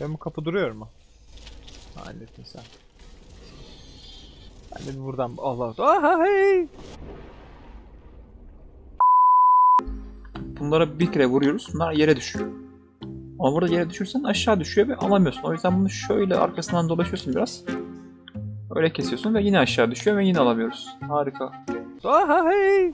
Ben bu kapı duruyor mu? Hallettin sen. Ben de buradan Allah Aha hey. Bunlara bir kere vuruyoruz. Bunlar yere düşüyor. Ama burada yere düşürsen aşağı düşüyor ve alamıyorsun. O yüzden bunu şöyle arkasından dolaşıyorsun biraz. Öyle kesiyorsun ve yine aşağı düşüyor ve yine alamıyoruz. Harika. Aha hey.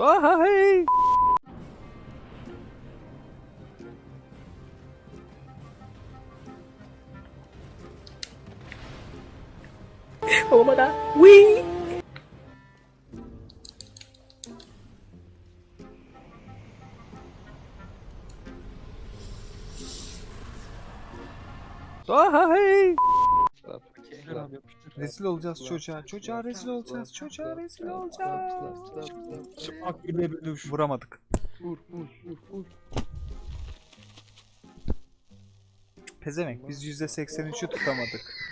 Aha hey. Olmadan. Wee! Aha Rezil olacağız çocuğa. Çocuğa rezil olacağız. Çocuğa rezil olacağız. Çıplak bir bebe dövüş. Vuramadık. Vur vur vur vur. Pezevenk biz %83'ü tutamadık.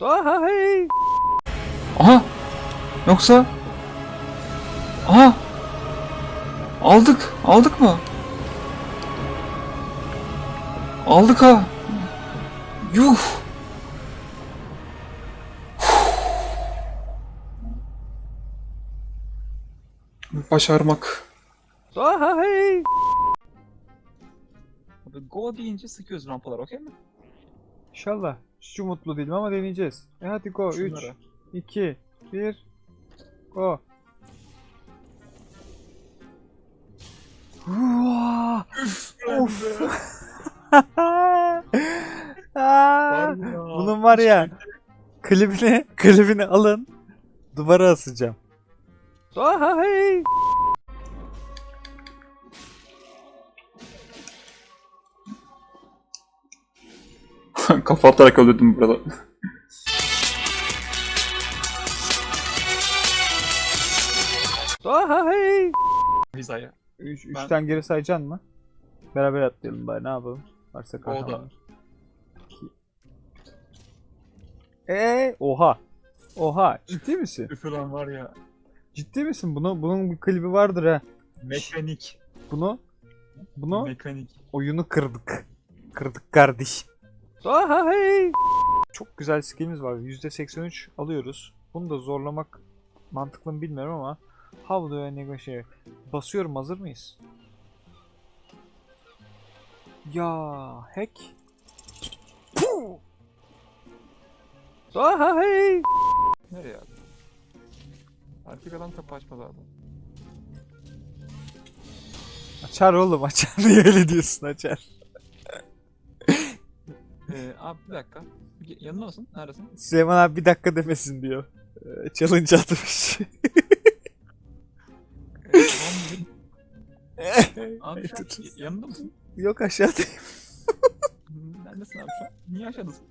Aha hey. Aha! Yoksa... Aha! Aldık! Aldık mı? Aldık ha! Yuh! Başarmak. Hey. Go deyince sıkıyoruz rampalar okey mi? İnşallah. Şu mutlu değilim ama deneyeceğiz. E hadi go. 3, Şunlara. 2, 1. Go. Hua! of. Aa, Bunun var ya klibini klibini alın duvara asacağım. Aha hey. Kafa atarak öldürdüm burada. Aha hey. Hizaya. 3 Ben- 3'ten geri sayacaksın mı? Beraber atlayalım bari ne yapalım? Varsa O da. kahraman. Eee oha. Oha ciddi misin? Üfüren var ya. Ciddi misin? Bunu bunun bir klibi vardır ha. Mekanik. Bunu bunu Mekanik. oyunu kırdık. Kırdık kardeş. Aha hey. Çok güzel skillimiz var. %83 alıyoruz. Bunu da zorlamak mantıklı mı bilmiyorum ama How do I negotiate? Basıyorum hazır mıyız? Ya hack. Puh! Aha hey. Nereye abi? Erkek adam kapı açmaz abi. Açar oğlum açar. Niye öyle diyorsun açar. Ee, abi bir dakika. Yanında mısın? Neredesin? Süleyman abi bir dakika demesin diyor. Ee, Challenge atmış. Abi şu an yanında mısın? Yok aşağıdayım. Neredesin abi şu an? Niye aşağıdasın?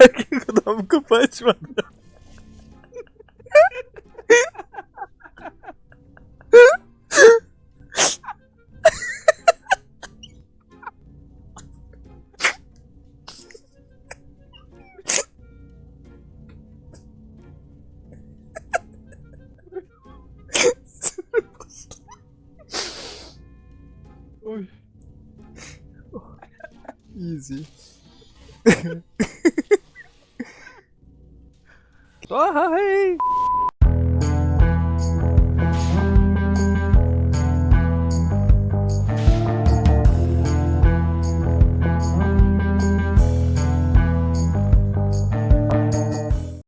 Erkek adam kapı açmadı. Easy. Aha hey.